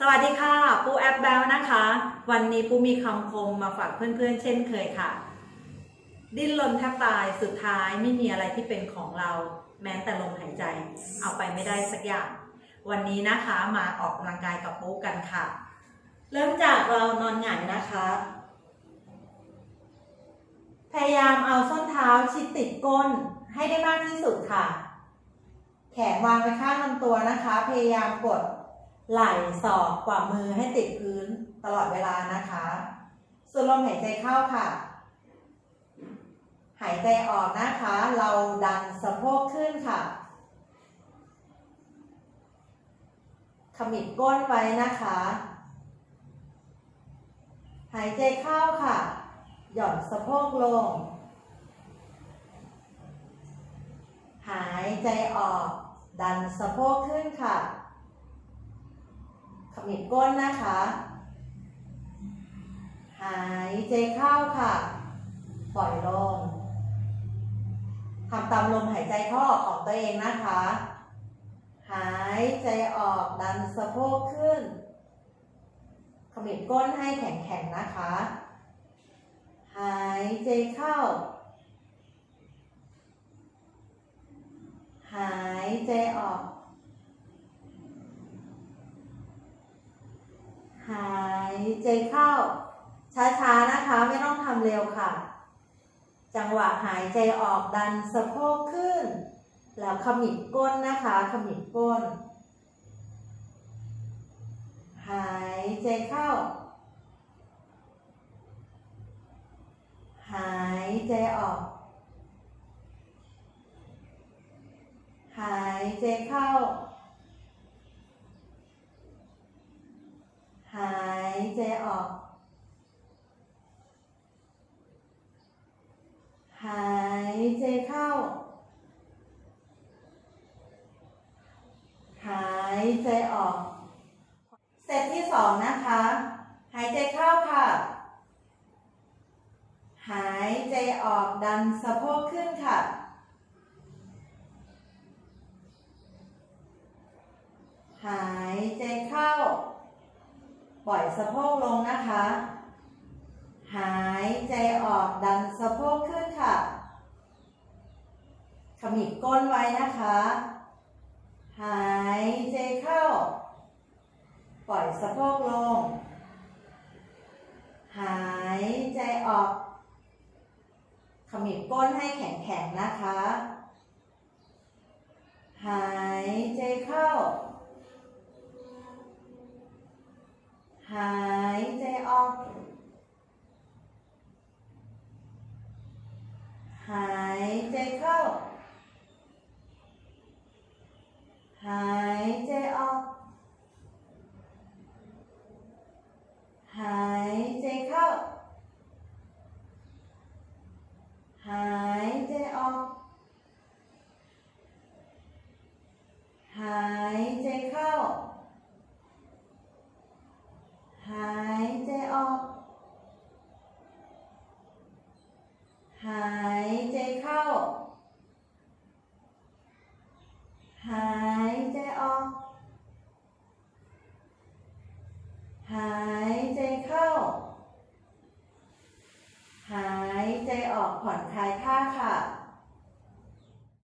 สวัสดีค่ะ ปูแอปแบลนะคะ วันนี้ปูมีคำคมมาฝากเพื่อนๆ เช่นเคยค่ะ ดิ้นรนแทบตายสุดท้ายไม่มีอะไรที่เป็นของเรา แม้แต่ลมหายใจ เอาไปไม่ได้สักอย่าง วันนี้นะคะมาออกกำลังกายกับปูกันค่ะ เริ่มจากเรานอนหงายนะคะ พยายามเอาส้นเท้าชิดติดก้นให้ได้มากที่สุดค่ะ แขนวางไว้ข้างลำตัวนะคะ พยายามกด ไหล่ศอกกว่ามือให้ติดพื้นตลอดเวลานะคะ ส่วนลมหายใจเข้าค่ะ หายใจออกนะคะ เราดันสะโพกขึ้นค่ะ ขมิบก้นไว้นะคะ หายใจเข้าค่ะ หย่อนสะโพกลง หายใจออก ดันสะโพกขึ้นค่ะ ขมิบก้นนะคะ หายใจเข้าค่ะ ปล่อยลงทำตามลมหายใจเข้าออกของตัวเองนะคะ หายใจออกดันสะโพกขึ้น ขมิบก้นให้แข็งๆนะคะ หายใจเข้า หายใจออก หายใจเข้า ช้าๆนะคะไม่ต้องทำเร็วค่ะ จังหวะหายใจออกดันสะโพกขึ้น แล้วขมิบก้นนะคะขมิบก้น หายใจเข้า หายใจออก หายใจเข้า หายใจออก หายใจเข้า หายใจออก เซตที่สองนะคะ หายใจเข้าค่ะ หายใจออกดันสะโพกขึ้นค่ะหายใจเข้า ปล่อยสะโพกลงนะคะ หายใจออกดันสะโพกขึ้นค่ะ ขมิบก้นไว้นะคะ หายใจเข้า ปล่อยสะโพกลง หายใจออก ขมิบก้นให้แข็งๆนะคะ หายใจเข้า หายใจออก หายใจเข้า หายใจออก หายใจเข้า หายใจออก หายใจเข้า หายใจออก หายใจเข้า หายใจออก หายใจเข้า หายใจออกผ่อนคลายท่าค่ะ